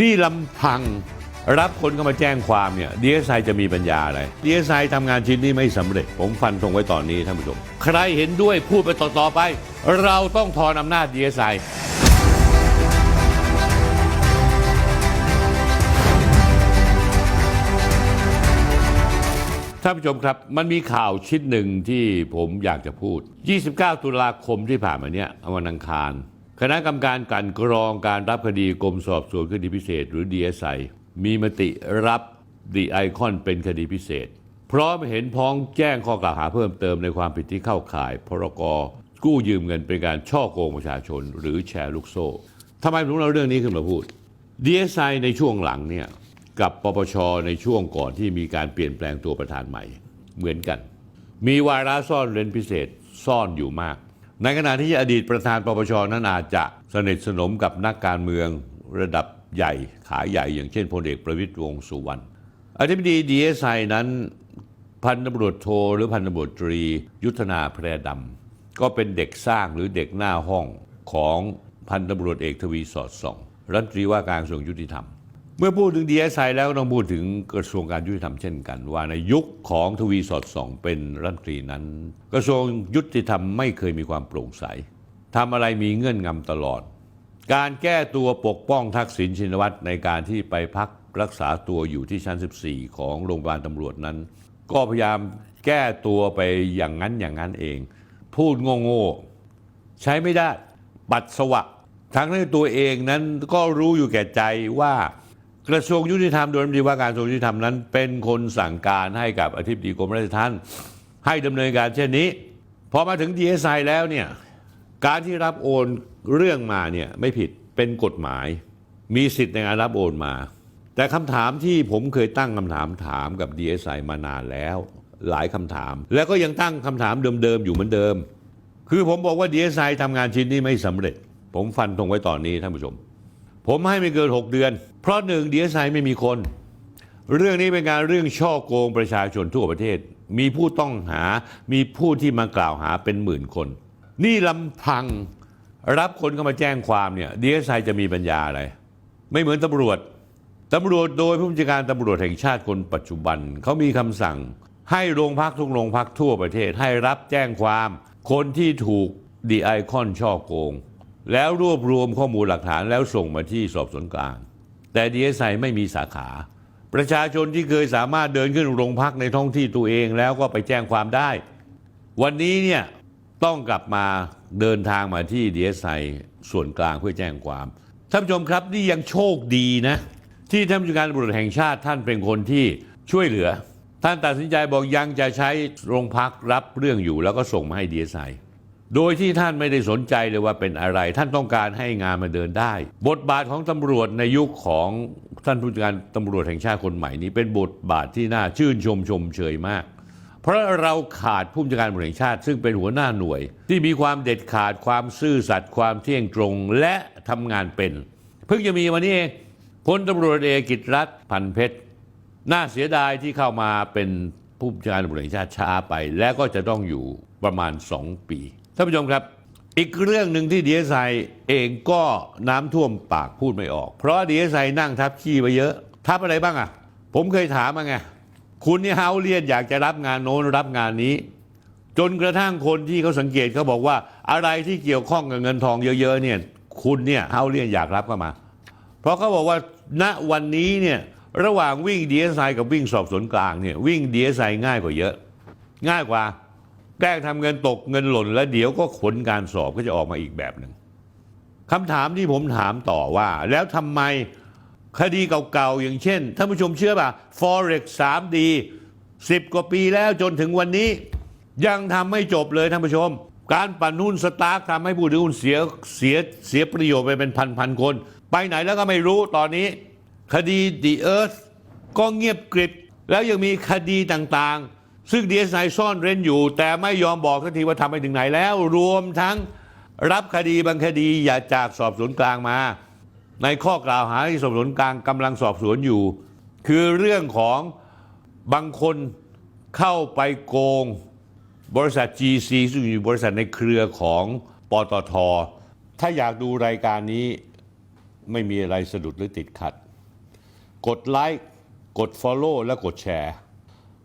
นี่ลำพังรับคนเข้ามาแจ้งความเนี่ยดีเอสไอจะมีปัญญาอะไรดีเอสไอทำงานชิ้นนี้ไม่สำเร็จ ผมฟันธงไว้ตอนนี้ท่านผู้ชม ใครเห็นด้วยพูดไปต่อๆไป เราต้องทอนอำนาจดีเอสไอท่านผู้ชมครับ มันมีข่าวชิ้นหนึ่งที่ผมอยากจะพูด 29 ตุลาคมที่ผ่านมาเนี่ยวันอังคาร คณะกรรมการกันกรองการรับคดีกรมสอบสวนคดีพิเศษ หรือ DSI มีมติรับดีไอคอนเป็นคดีพิเศษ พร้อมเห็นพ้องแจ้งข้อกล่าวหาเพิ่มเติมในความผิดที่เข้าข่าย พรกกู้ยืมเงินเป็นการช่อโกงประชาชน หรือแชร์ลูกโซ่ทำไมผมเอาเรื่องนี้ขึ้นมาพูด DSI ในช่วงหลังเนี่ยกับปปชในช่วงก่อนที่มีการเปลี่ยนแปลงตัวประธานใหม่ เหมือนกัน มีวาระซ่อนเร้นพิเศษซ่อนอยู่มาก ในขณะที่อดีตประธานปปชนั้นอาจจะสนิทสนมกับนักการเมืองระดับใหญ่ขาใหญ่อย่างเช่นพลเอกประวิตรวงสุวรรณอธิบดีดีเอสไอนั้นพันตำรวจโทหรือพันตำรวจตรี ยุทธนาแพรดำก็เป็นเด็กสร้างหรือเด็กหน้าห้องของพันตำรวจเอกทวีสอดส่อง รัฐมนตรีว่าการกระทรวงยุติธรรม เมื่อพูดถึงดีเอสไอแล้วต้องพูดถึงกระทรวงการยุติธรรมเช่นกัน ว่าในยุคของทวีสอดส่องเป็นรัฐมนตรีนั้น กระทรวงยุติธรรมไม่เคยมีความโปร่งใสทำอะไรมีเงื่อนงำตลอด การแก้ตัวปกป้องทักษิณชินวัตรในการที่ไปพักรักษาตัวอยู่ที่ชั้น 14 ของโรงพยาบาลตำรวจนั้น ก็พยายามแก้ตัวไปอย่างนั้นอย่างนั้นเอง พูดโง่ๆใช้ไม่ได้ ปัดสวะทั้งที่ตัวเองนั้นก็รู้อยู่แก่ใจว่า กระทรวงยุติธรรมโดยรัฐมนตรีว่าการกระทรวงยุติธรรมนั้น เป็นคนสั่งการให้กับอธิบดีกรมราชทัณฑ์ให้ดำเนินการเช่นนี้พอมาถึง DSI แล้วเนี่ยการที่รับโอนเรื่องมาเนี่ยไม่ผิดเป็นกฎหมาย มีสิทธิ์ในการรับโอนมา แต่คำถามที่ผมเคยตั้งคำถามถามกับ DSI มานานแล้ว หลายคำถาม แล้วก็ยังตั้งคำถามเดิมๆอยู่เหมือนเดิม คือผมบอกว่า DSI ทำงานชิ้นนี้ไม่สำเร็จ ผมฟันธงไว้ตอนนี้ท่านผู้ชม ผมให้ไม่เกิน 6 เดือน เพราะหนึ่ง DSI ไม่มีคน เรื่องนี้เป็นการเรื่องช่อโกงประชาชนทั่วประเทศ มีผู้ต้องหา มีผู้ที่มากล่าวหาเป็นหมื่นคน นี่ลำพังรับคนเข้ามาแจ้งความเนี่ย DSI จะมีปัญญาอะไร ไม่เหมือนตำรวจตำรวจโดยผู้บัญชาการตำรวจแห่งชาติคนปัจจุบันเขามีคำสั่ง ให้โรงพักทุกโรงพักทั่วประเทศ ให้รับแจ้งความคนที่ถูกดีไอคอนช่อโกง แล้วรวบรวมข้อมูลหลักฐานแล้วส่งมาที่สอบสวนกลาง แต่ดีเอสไอไม่มีสาขา ประชาชนที่เคยสามารถเดินขึ้นโรงพักในท้องที่ตัวเองแล้วก็ไปแจ้งความได้ วันนี้เนี่ยต้องกลับมาเดินทางมาที่ดีเอสไอส่วนกลางเพื่อแจ้งความท่านผู้ชมครับนี่ยังโชคดีนะ ที่ท่านผู้การตำรวจแห่งชาติท่านเป็นคนที่ช่วยเหลือ ท่านตัดสินใจบอกยังจะใช้โรงพักรับเรื่องอยู่แล้วก็ส่งมาให้ดีเอสไอ โดยที่ท่านไม่ได้สนใจเลยว่าเป็นอะไร ท่านต้องการให้งานมาเดินได้ บทบาทของตำรวจในยุคของท่านผู้การตำรวจแห่งชาติคนใหม่นี้เป็นบทบาทที่น่าชื่นชมชมเชยมาก เพราะเราขาดผู้จัดการตำรวจแห่งชาติ ซึ่งเป็นหัวหน้าหน่วย ที่มีความเด็ดขาดความซื่อสัตย์ความเที่ยงตรงและทำงานเป็น เพิ่งจะมีวันนี้เองพลตำรวจเอกกิตรัฐพันเพชรน่าเสียดายที่เข้ามาเป็นผู้บัญชาการตำรวจแห่งชาติช้าไป และก็จะต้องอยู่ประมาณ2ปี ท่านผู้ชมครับ อีกเรื่องหนึ่งที่ดีเอสไอเองก็น้ำท่วมปากพูดไม่ออก เพราะดีเอสไอนั่งทับขี้ไปเยอะ ทับอะไรบ้างอะผมเคยถามมาไง คุณนี่เฮาเลียนอยากจะรับงานโน้นรับงานนี้ จนกระทั่งคนที่เขาสังเกตเขาบอกว่าอะไรที่เกี่ยวข้องกับเงินทองเยอะๆเนี่ยคุณเนี่ยเฮาเลียนอยากรับเข้ามา เพราะเขาบอกว่าณวันนี้เนี่ยระหว่างวิ่ง DSI กับวิ่งสอบสวนกลางเนี่ยวิ่ง DSI ง่ายกว่าเยอะ ง่ายกว่า แกล้งทำเงินตกเงินหล่น แล้วเดี๋ยวก็ผลการสอบก็จะออกมาอีกแบบหนึ่งคำถามที่ผมถามต่อว่า แล้วทำไมคดีเก่าๆ อย่างเช่นท่านผู้ชมเชื่อป่ะ Forex 3D 10 กว่าปีแล้วจนถึงวันนี้ ยังทำไม่จบเลยท่านผู้ชม การปั่นหุ้นสตาร์กทำให้ผู้ถือหุ้นเสียเสียเสียประโยชน์ไปเป็นพันพันๆคน ไปไหนแล้วก็ไม่รู้ตอนนี้ คดี The Earth ก็เงียบกริบแล้วยังมีคดีต่างๆ ซึ่งดีเอสไอซ่อนเร้นอยู่ แต่ไม่ยอมบอกทันทีว่าทำไปถึงไหนแล้ว รวมทั้งรับคดีบางคดีอย่าจากสอบสวนกลางมา ในข้อกล่าวหาที่สอบสวนกลางกำลังสอบสวนอยู่ คือเรื่องของบางคนเข้าไปโกงบริษัท GC ซึ่งอยู่บริษัทในเครือของปตท ถ้าอยากดูรายการนี้ไม่มีอะไรสะดุดหรือติดขัด กดไลค์ กด Follow และกดแชร์